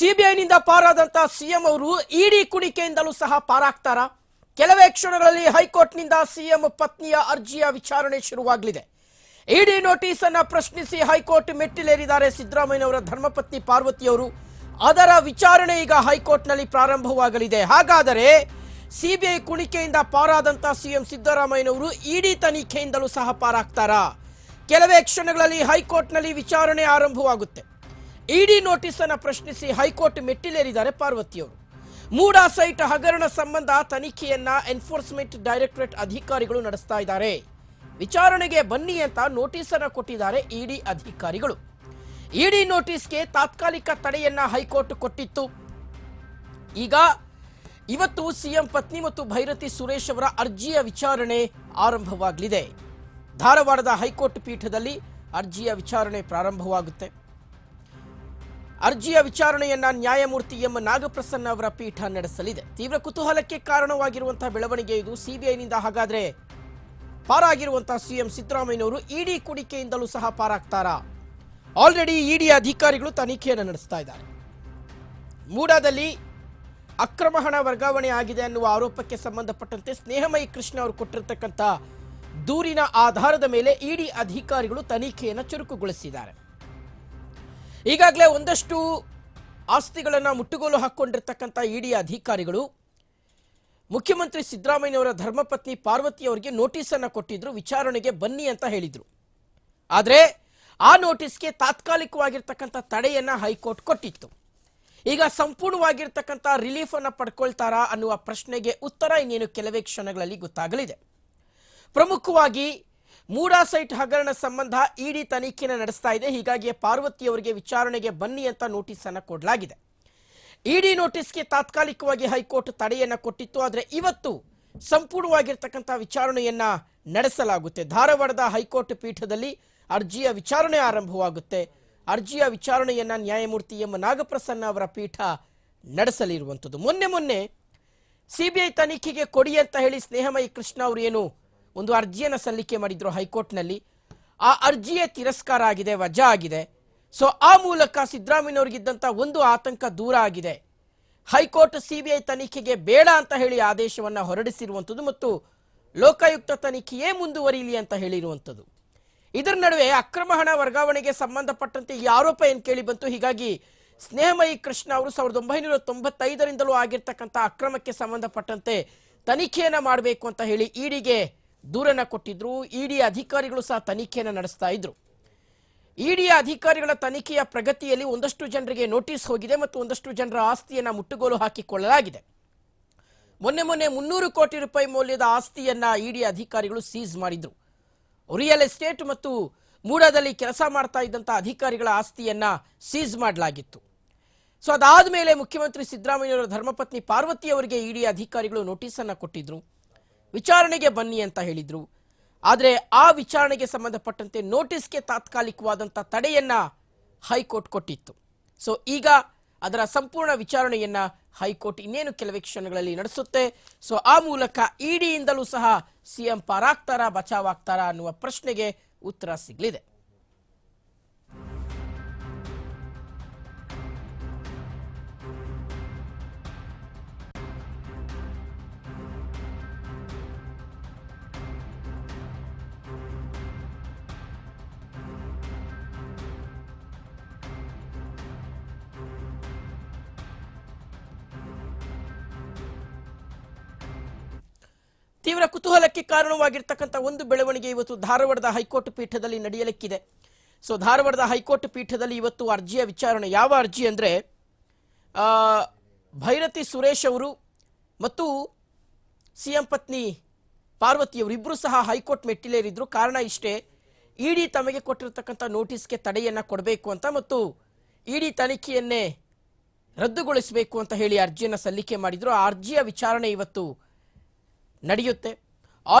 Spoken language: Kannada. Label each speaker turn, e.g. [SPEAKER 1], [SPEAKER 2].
[SPEAKER 1] ಸಿಬಿಐನಿಂದ ಪಾರಾದಂತಹ ಸಿಎಂ ಅವರು ಇಡಿ ಕುಣಿಕೆಯಿಂದಲೂ ಸಹ ಪಾರಾಗ್ತಾರಾ? ಕೆಲವೇ ಕ್ಷಣಗಳಲ್ಲಿ ಹೈಕೋರ್ಟ್ನಿಂದ ಸಿಎಂ ಪತ್ನಿಯ ಅರ್ಜಿಯ ವಿಚಾರಣೆ ಶುರುವಾಗಲಿದೆ. ಇಡಿ ನೋಟಿಸ್ ಅನ್ನ ಪ್ರಶ್ನಿಸಿ ಹೈಕೋರ್ಟ್ ಮೆಟ್ಟಿಲೇರಿದ್ದಾರೆ ಸಿದ್ದರಾಮಯ್ಯನವರ ಧರ್ಮಪತ್ನಿ ಪಾರ್ವತಿಯವರು. ಅದರ ವಿಚಾರಣೆ ಈಗ ಹೈಕೋರ್ಟ್ನಲ್ಲಿ ಪ್ರಾರಂಭವಾಗಲಿದೆ. ಹಾಗಾದರೆ ಸಿಬಿಐ ಕುಣಿಕೆಯಿಂದ ಪಾರಾದಂತಹ ಸಿಎಂ ಸಿದ್ದರಾಮಯ್ಯನವರು ಇಡಿ ತನಿಖೆಯಿಂದಲೂ ಸಹ ಪಾರಾಗ್ತಾರಾ? ಕೆಲವೇ ಕ್ಷಣಗಳಲ್ಲಿ ಹೈಕೋರ್ಟ್ನಲ್ಲಿ ವಿಚಾರಣೆ ಆರಂಭವಾಗುತ್ತೆ. ಇಡಿ ನೋಟಿಸ್ ಅನ್ನು ಪ್ರಶ್ನಿಸಿ ಹೈಕೋರ್ಟ್ ಮೆಟ್ಟಿಲೇರಿದ್ದಾರೆ ಪಾರ್ವತಿಯವರು. ಮೂಡಾ ಸೈಟ್ ಹಗರಣ ಸಂಬಂಧ ತನಿಖೆಯನ್ನ ಎನ್ಫೋರ್ಸ್ಮೆಂಟ್ ಡೈರೆಕ್ಟರೇಟ್ ಅಧಿಕಾರಿಗಳು ನಡೆಸ್ತಾ ಇದ್ದಾರೆ. ವಿಚಾರಣೆಗೆ ಬನ್ನಿ ಅಂತ ನೋಟಿಸ್ ಅನ್ನು ಕೊಟ್ಟಿದ್ದಾರೆ ಇಡಿ ಅಧಿಕಾರಿಗಳು. ಇಡಿ ನೋಟಿಸ್ಗೆ ತಾತ್ಕಾಲಿಕ ತಡೆಯನ್ನ ಹೈಕೋರ್ಟ್ ಕೊಟ್ಟಿತ್ತು. ಈಗ ಇವತ್ತು ಸಿಎಂ ಪತ್ನಿ ಮತ್ತು ಭೈರತಿ ಸುರೇಶ್ ಅವರ ಅರ್ಜಿಯ ವಿಚಾರಣೆ ಆರಂಭವಾಗಲಿದೆ. ಧಾರವಾಡದ ಹೈಕೋರ್ಟ್ ಪೀಠದಲ್ಲಿ ಅರ್ಜಿಯ ವಿಚಾರಣೆ ಪ್ರಾರಂಭವಾಗುತ್ತೆ. ಅರ್ಜಿಯ ವಿಚಾರಣೆಯನ್ನ ನ್ಯಾಯಮೂರ್ತಿ ಎಂ. ನಾಗಪ್ರಸನ್ನ ಅವರ ಪೀಠ ನಡೆಸಲಿದೆ. ತೀವ್ರ ಕುತೂಹಲಕ್ಕೆ ಕಾರಣವಾಗಿರುವಂತಹ ಬೆಳವಣಿಗೆ ಇದು ಸಿಬಿಐನಿಂದ ಹಾಗಾದ್ರೆ ಪಾರಾಗಿರುವಂತಹ ಸಿಎಂ ಸಿದ್ದರಾಮಯ್ಯನವರು ಇಡಿ ಕುಡಿಕೆಯಿಂದಲೂ ಸಹ ಪಾರಾಗ್ತಾರಾ? ಆಲ್ರೆಡಿ ಇಡಿ ಅಧಿಕಾರಿಗಳು ತನಿಖೆಯನ್ನು ನಡೆಸ್ತಾ ಇದ್ದಾರೆ. ಮೂಡಾದಲ್ಲಿ ಅಕ್ರಮ ಹಣ ವರ್ಗಾವಣೆ ಆಗಿದೆ ಅನ್ನುವ ಆರೋಪಕ್ಕೆ ಸಂಬಂಧಪಟ್ಟಂತೆ ಸ್ನೇಹಮಯಿ ಕೃಷ್ಣ ಅವರು ಕೊಟ್ಟಿರತಕ್ಕಂಥ ದೂರಿನ ಆಧಾರದ ಮೇಲೆ ಇಡಿ ಅಧಿಕಾರಿಗಳು ತನಿಖೆಯನ್ನು ಚುರುಕುಗೊಳಿಸಿದ್ದಾರೆ. ಈಗಾಗಲೇ ಒಂದಷ್ಟು ಆಸ್ತಿಗಳನ್ನು ಮುಟ್ಟುಗೋಲು ಹಾಕ್ಕೊಂಡಿರ್ತಕ್ಕಂಥ ಇಡಿ ಅಧಿಕಾರಿಗಳು, ಮುಖ್ಯಮಂತ್ರಿ ಸಿದ್ದರಾಮಯ್ಯನವರ ಧರ್ಮಪತ್ನಿ ಪಾರ್ವತಿ ಅವರಿಗೆ ನೋಟಿಸನ್ನು ಕೊಟ್ಟಿದ್ರು, ವಿಚಾರಣೆಗೆ ಬನ್ನಿ ಅಂತ ಹೇಳಿದರು. ಆದರೆ ಆ ನೋಟಿಸ್ಗೆ ತಾತ್ಕಾಲಿಕವಾಗಿರ್ತಕ್ಕಂಥ ತಡೆಯನ್ನು ಹೈಕೋರ್ಟ್ ಕೊಟ್ಟಿತ್ತು. ಈಗ ಸಂಪೂರ್ಣವಾಗಿರ್ತಕ್ಕಂಥ ರಿಲೀಫನ್ನು ಪಡ್ಕೊಳ್ತಾರಾ ಅನ್ನುವ ಪ್ರಶ್ನೆಗೆ ಉತ್ತರ ಇನ್ನೇನು ಕೆಲವೇ ಕ್ಷಣಗಳಲ್ಲಿ ಗೊತ್ತಾಗಲಿದೆ. ಪ್ರಮುಖವಾಗಿ ಮೂಡಾ ಸೈಟ್ ಹಗರಣ ಸಂಬಂಧ ಇಡಿ ತನಿಖೆನ ನಡೆಸ್ತಾ ಇದೆ. ಹೀಗಾಗಿ ಪಾರ್ವತಿ ಅವರಿಗೆ ವಿಚಾರಣೆಗೆ ಬನ್ನಿ ಅಂತ ನೋಟಿಸ್ ಅನ್ನು ಕೊಡಲಾಗಿದೆ. ಇಡಿ ನೋಟಿಸ್ಗೆ ತಾತ್ಕಾಲಿಕವಾಗಿ ಹೈಕೋರ್ಟ್ ತಡೆಯನ್ನು ಕೊಟ್ಟಿತ್ತು. ಆದರೆ ಇವತ್ತು ಸಂಪೂರ್ಣವಾಗಿರ್ತಕ್ಕಂಥ ವಿಚಾರಣೆಯನ್ನ ನಡೆಸಲಾಗುತ್ತೆ. ಧಾರವಾಡದ ಹೈಕೋರ್ಟ್ ಪೀಠದಲ್ಲಿ ಅರ್ಜಿಯ ವಿಚಾರಣೆ ಆರಂಭವಾಗುತ್ತೆ. ಅರ್ಜಿಯ ವಿಚಾರಣೆಯನ್ನ ನ್ಯಾಯಮೂರ್ತಿ ಎಂ. ನಾಗಪ್ರಸನ್ನ ಅವರ ಪೀಠ ನಡೆಸಲಿರುವಂಥದ್ದು. ಮೊನ್ನೆ ಮೊನ್ನೆ ಸಿಬಿಐ ತನಿಖೆಗೆ ಕೊಡಿ ಅಂತ ಹೇಳಿ ಸ್ನೇಹಮಯಿ ಕೃಷ್ಣ ಅವರು ಏನು ಒಂದು ಅರ್ಜಿಯನ್ನು ಸಲ್ಲಿಕೆ ಮಾಡಿದ್ರು ಹೈಕೋರ್ಟ್ನಲ್ಲಿ. ಆ ಅರ್ಜಿಯೇ ತಿರಸ್ಕಾರ ಆಗಿದೆ, ವಜಾ ಆಗಿದೆ. ಸೊ ಆ ಮೂಲಕ ಸಿದ್ದರಾಮಯ್ಯವ್ರಿಗಿದ್ದಂಥ ಒಂದು ಆತಂಕ ದೂರ ಆಗಿದೆ. ಹೈಕೋರ್ಟ್ ಸಿಬಿಐ ತನಿಖೆಗೆ ಬೇಡ ಅಂತ ಹೇಳಿ ಆದೇಶವನ್ನು ಹೊರಡಿಸಿರುವಂಥದ್ದು ಮತ್ತು ಲೋಕಾಯುಕ್ತ ತನಿಖೆಯೇ ಮುಂದುವರಿಯಲಿ ಅಂತ ಹೇಳಿರುವಂಥದ್ದು. ಇದರ ನಡುವೆ ಅಕ್ರಮ ಹಣ ವರ್ಗಾವಣೆಗೆ ಸಂಬಂಧಪಟ್ಟಂತೆ ಈ ಆರೋಪ ಏನು ಕೇಳಿ ಬಂತು? ಹೀಗಾಗಿ ಸ್ನೇಹಮಯಿ ಕೃಷ್ಣ ಅವರು ಸಾವಿರದ ಒಂಬೈನೂರ ತೊಂಬತ್ತೈದರಿಂದಲೂ ಆಗಿರ್ತಕ್ಕಂಥ ಅಕ್ರಮಕ್ಕೆ ಸಂಬಂಧಪಟ್ಟಂತೆ ತನಿಖೆಯನ್ನು ಮಾಡಬೇಕು ಅಂತ ಹೇಳಿ ಇಡಿಗೆ ದೂರನ್ನ ಕೊಟ್ಟಿದ್ರು. ಇಡಿ ಅಧಿಕಾರಿಗಳು ಸಹ ತನಿಖೆಯನ್ನು ನಡೆಸ್ತಾ ಇದ್ರು. ಇಡಿ ಅಧಿಕಾರಿಗಳ ತನಿಖೆಯ ಪ್ರಗತಿಯಲ್ಲಿ ಒಂದಷ್ಟು ಜನರಿಗೆ ನೋಟಿಸ್ ಹೋಗಿದೆ ಮತ್ತು ಒಂದಷ್ಟು ಜನರ ಆಸ್ತಿಯನ್ನ ಮುಟ್ಟುಗೋಲು ಹಾಕಿಕೊಳ್ಳಲಾಗಿದೆ. ಮೊನ್ನೆ ಮೊನ್ನೆ ಮುನ್ನೂರು ಕೋಟಿ ರೂಪಾಯಿ ಮೌಲ್ಯದ ಆಸ್ತಿಯನ್ನ ಇಡಿ ಅಧಿಕಾರಿಗಳು ಸೀಸ್ ಮಾಡಿದ್ರು. ರಿಯಲ್ ಎಸ್ಟೇಟ್ ಮತ್ತು ಮೂಡಾದಲ್ಲಿ ಕೆಲಸ ಮಾಡ್ತಾ ಇದ್ದಂಥ ಅಧಿಕಾರಿಗಳ ಆಸ್ತಿಯನ್ನ ಸೀಸ್ ಮಾಡಲಾಗಿತ್ತು. ಸೊ ಅದಾದ ಮೇಲೆ ಮುಖ್ಯಮಂತ್ರಿ ಸಿದ್ದರಾಮಯ್ಯವರ ಧರ್ಮಪತ್ನಿ ಪಾರ್ವತಿ ಅವರಿಗೆ ಇಡಿ ಅಧಿಕಾರಿಗಳು ನೋಟಿಸ್ ಅನ್ನ ಕೊಟ್ಟಿದ್ರು. ವಿಚಾರಣೆಗೆ ಬನ್ನಿ ಅಂತ ಹೇಳಿದ್ರು. ಆದರೆ ಆ ವಿಚಾರಣೆಗೆ ಸಂಬಂಧಪಟ್ಟಂತೆ ನೋಟಿಸ್ಗೆ ತಾತ್ಕಾಲಿಕವಾದಂಥ ತಡೆಯನ್ನು ಹೈಕೋರ್ಟ್ ಕೊಟ್ಟಿತ್ತು. ಸೊ ಈಗ ಅದರ ಸಂಪೂರ್ಣ ವಿಚಾರಣೆಯನ್ನು ಹೈಕೋರ್ಟ್ ಇನ್ನೇನು ಕೆಲವೇ ಕ್ಷಣಗಳಲ್ಲಿ ನಡೆಸುತ್ತೆ. ಸೊ ಆ ಮೂಲಕ ಇಡಿಯಿಂದಲೂ ಸಹ ಸಿಎಂ ಪಾರಾಗ್ತಾರಾ ಬಚಾವಾಗ್ತಾರಾ ಅನ್ನುವ ಪ್ರಶ್ನೆಗೆ ಉತ್ತರ ಸಿಗಲಿದೆ. ತೀವ್ರ ಕುತೂಹಲಕ್ಕೆ ಕಾರಣವಾಗಿರ್ತಕ್ಕಂಥ ಒಂದು ಬೆಳವಣಿಗೆ ಇವತ್ತು ಧಾರವಾಡದ ಹೈಕೋರ್ಟ್ ಪೀಠದಲ್ಲಿ ನಡೆಯಲಿಕ್ಕಿದೆ. ಸೊ ಧಾರವಾಡದ ಹೈಕೋರ್ಟ್ ಪೀಠದಲ್ಲಿ ಇವತ್ತು ಅರ್ಜಿಯ ವಿಚಾರಣೆ. ಯಾವ ಅರ್ಜಿ ಅಂದರೆ ಭೈರತಿ ಸುರೇಶ್ ಅವರು ಮತ್ತು ಸಿ ಎಂ ಪತ್ನಿ ಪಾರ್ವತಿಯವರು ಇಬ್ಬರು ಸಹ ಹೈಕೋರ್ಟ್ ಮೆಟ್ಟಿಲೇರಿದ್ರು. ಕಾರಣ ಇಷ್ಟೇ, ಇಡಿ ತಮಗೆ ಕೊಟ್ಟಿರತಕ್ಕಂಥ ನೋಟಿಸ್ಗೆ ತಡೆಯನ್ನು ಕೊಡಬೇಕು ಅಂತ ಮತ್ತು ಇಡಿ ತನಿಖೆಯನ್ನೇ ರದ್ದುಗೊಳಿಸಬೇಕು ಅಂತ ಹೇಳಿ ಅರ್ಜಿಯನ್ನು ಸಲ್ಲಿಕೆ ಮಾಡಿದ್ರು. ಆ ಅರ್ಜಿಯ ವಿಚಾರಣೆ ಇವತ್ತು ನಡೆಯುತ್ತೆ.